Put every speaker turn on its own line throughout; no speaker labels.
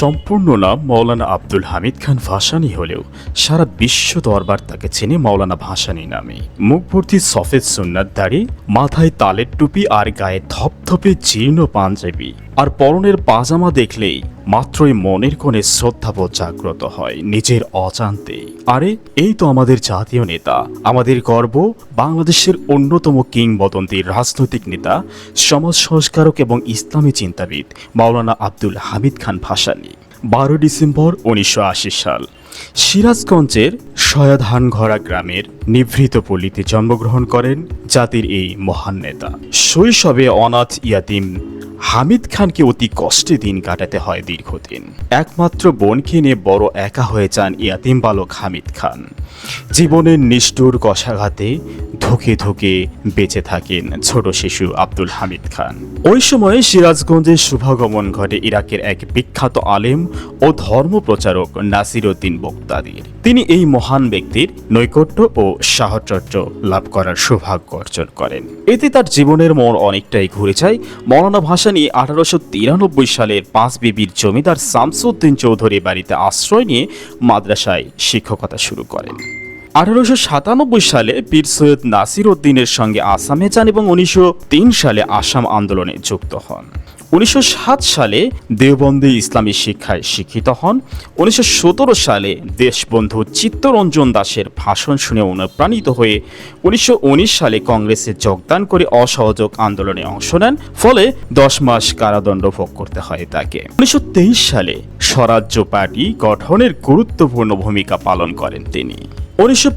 সম্পূর্ণ নাম মৌলানা আব্দুল হামিদ খান ভাসানি হলেও সারা বিশ্ব দরবার তাকে চেনে মৌলানা ভাসানি নামে মুখভর্তি সফেদ সুন্নার দাড়ি মাথায় তালের টুপি আর গায়ে ধপধপে জীর্ণ পাঞ্জাবি আর পরনের পাজামা দেখলেই মাত্রই মনের কোণে শ্রদ্ধাবোধ জাগ্রত হয় নিজের অজান্তে আরে এই তো আমাদের জাতীয় নেতা আমাদের গর্ব বাংলাদেশের অন্যতম কিংবদন্তি রাজনৈতিক নেতা সমাজ সংস্কারক এবং ইসলামী চিন্তাবিদ মাওলানা আব্দুল হামিদ খান ভাসানী বারো ডিসেম্বর উনিশশো সাল সিরাজগঞ্জের সয়াধানঘরা গ্রামের নিভৃত পল্লীতে জন্মগ্রহণ করেন জাতির এই মহান নেতা শৈশবে অনাথ ইয়াতিম হামিদ খানকে অতি কষ্টে দিন কাটাতে হয় দীর্ঘদিন একমাত্র বোনকে নিয়ে বড় একা হয়ে যান ইয়াতিম বালক হামিদ খান জীবনের নিষ্ঠুর কষাঘাতে ধুকে ধুকে বেঁচে থাকেন ছোট শিশু আব্দুল হামিদ খান ওই সময়ে সিরাজগঞ্জের শুভাগমন ঘটে ইরাকের এক বিখ্যাত আলেম ও ধর্ম নাসির উদ্দিন বক্তাদির তিনি এই মহান ব্যক্তির নৈকট্য ও সাহচর্য লাভ করার সৌভাগ্য অর্জন করেন এতে তার জীবনের মন অনেকটাই ঘুরে যায় মরানা ভাষা রাজধানী আঠারোশো তিরানব্বই সালের পাঁচ বিবির জমিদার শামসুদ্দিন চৌধুরী বাড়িতে আশ্রয় নিয়ে মাদ্রাসায় শিক্ষকতা শুরু করেন আঠারোশো সাতানব্বই সালে পীর সৈয়দ নাসির উদ্দিনের সঙ্গে আসামে যান এবং উনিশশো সালে আসাম আন্দোলনে যুক্ত হন উনিশশো সালে দেওবন্দী ইসলামী শিক্ষায় শিক্ষিত হন উনিশশো সালে দেশবন্ধু চিত্তরঞ্জন দাসের ভাষণ শুনে অনুপ্রাণিত হয়ে উনিশশো সালে কংগ্রেসে যোগদান করে অসহযোগ আন্দোলনে অংশ নেন ফলে দশ মাস কারাদণ্ড ভোগ করতে হয় তাকে উনিশশো সালে স্বরাজ্য পার্টি গঠনের গুরুত্বপূর্ণ ভূমিকা পালন করেন তিনি উনিশশো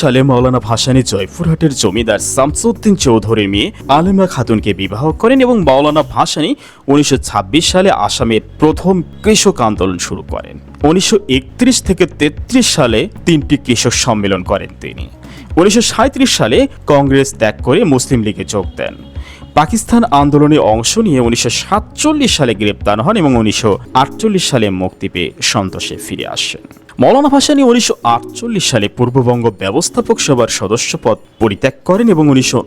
সালে মাওলানা ভাসানী জয়পুরহাটের জমিদার শামসুদ্দিন চৌধুরীর মেয়ে আলেমা খাতুনকে বিবাহ করেন এবং মাওলানা ভাসানী উনিশশো সালে আসামের প্রথম কৃষক আন্দোলন শুরু করেন উনিশশো থেকে ৩৩ সালে তিনটি কৃষক সম্মেলন করেন তিনি উনিশশো সালে কংগ্রেস ত্যাগ করে মুসলিম লীগে যোগ দেন পাকিস্তান আন্দোলনে অংশ নিয়ে উনিশশো সালে গ্রেপ্তার হন এবং উনিশশো সালে মুক্তি পেয়ে সন্তোষে ফিরে আসেন মৌলানা ভাসানি উনিশশো সালে পূর্ববঙ্গ ব্যবস্থাপক সভার সদস্য পদ পরিত্যাগ করেন এবং উনিশশো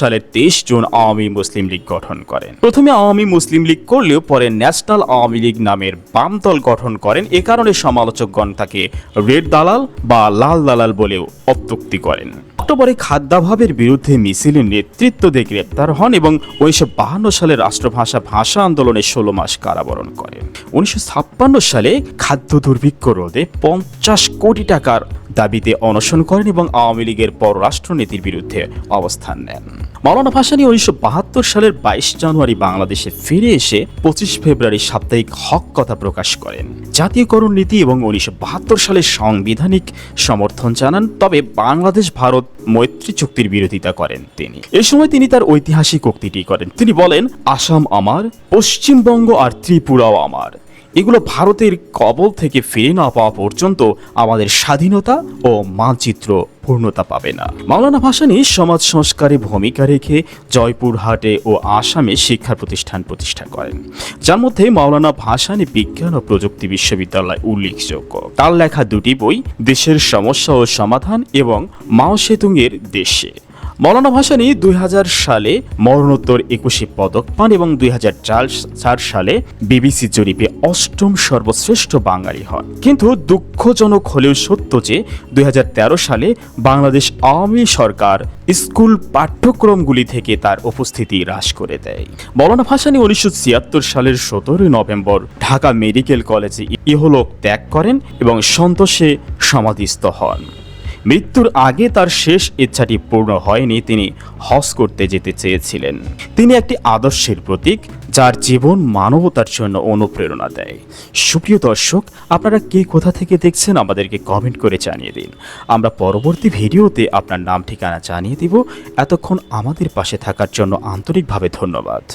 সালের তেইশ জুন আওয়ামী মুসলিম লীগ গঠন করেন প্রথমে আওয়ামী মুসলিম লীগ করলেও পরে ন্যাশনাল আওয়ামী লীগ নামের বাম দল গঠন করেন এ কারণে সমালোচকগণ তাকে রেড দালাল বা লাল দালাল বলেও অত্যুক্তি করেন অক্টোবরে খাদ্যাভাবের বিরুদ্ধে মিছিলের নেতৃত্ব দিয়ে গ্রেপ্তার হন এবং উনিশশো সালে রাষ্ট্রভাষা ভাষা আন্দোলনে ষোলো মাস কারাবরণ করেন উনিশশো সালে খাদ্য দুর্ভিক্ষ রোধে পঞ্চাশ কোটি টাকার দাবিতে অনশন করেন এবং আওয়ামী লীগের পররাষ্ট্রনীতির বিরুদ্ধে অবস্থান নেন মৌলানা ভাসানি উনিশশো সালের বাইশ জানুয়ারি বাংলাদেশে ফিরে এসে পঁচিশ ফেব্রুয়ারি সাপ্তাহিক হক কথা প্রকাশ করেন জাতীয়করণ নীতি এবং উনিশশো সালের সাংবিধানিক সমর্থন জানান তবে বাংলাদেশ ভারত মৈত্রী চুক্তির বিরোধিতা করেন তিনি এ সময় তিনি তার ঐতিহাসিক উক্তিটি করেন তিনি বলেন আসাম আমার পশ্চিমবঙ্গ আর ত্রিপুরাও আমার এগুলো ভারতের কবল থেকে ফিরে না পাওয়া পর্যন্ত আমাদের স্বাধীনতা ও মানচিত্র পূর্ণতা পাবে না মাওলানা ভাসানী সমাজ সংস্কারে ভূমিকা রেখে জয়পুরহাটে ও আসামে শিক্ষা প্রতিষ্ঠান প্রতিষ্ঠা করেন যার মধ্যে মাওলানা ভাসানী বিজ্ঞান ও প্রযুক্তি বিশ্ববিদ্যালয় উল্লেখযোগ্য তার লেখা দুটি বই দেশের সমস্যা ও সমাধান এবং মাও সেতুংয়ের দেশে মৌলানা ভাসানি দুই সালে মরণোত্তর একুশে পদক পান এবং দুই হাজার সালে বিবিসি জরিপে অষ্টম সর্বশ্রেষ্ঠ বাঙালি হন কিন্তু দুঃখজনক হলেও সত্য যে দুই সালে বাংলাদেশ আওয়ামী সরকার স্কুল পাঠ্যক্রমগুলি থেকে তার উপস্থিতি হ্রাস করে দেয় মৌলানা ভাসানি উনিশশো সালের সতেরোই নভেম্বর ঢাকা মেডিকেল কলেজে ইহলোক ত্যাগ করেন এবং সন্তোষে সমাধিস্থ হন মৃত্যুর আগে তার শেষ ইচ্ছাটি পূর্ণ হয়নি তিনি হজ করতে যেতে চেয়েছিলেন তিনি একটি আদর্শের প্রতীক যার জীবন মানবতার জন্য অনুপ্রেরণা দেয় সুপ্রিয় দর্শক আপনারা কে কোথা থেকে দেখছেন আমাদেরকে কমেন্ট করে জানিয়ে দিন আমরা পরবর্তী ভিডিওতে আপনার নাম ঠিকানা জানিয়ে দিব এতক্ষণ আমাদের পাশে থাকার জন্য আন্তরিকভাবে ধন্যবাদ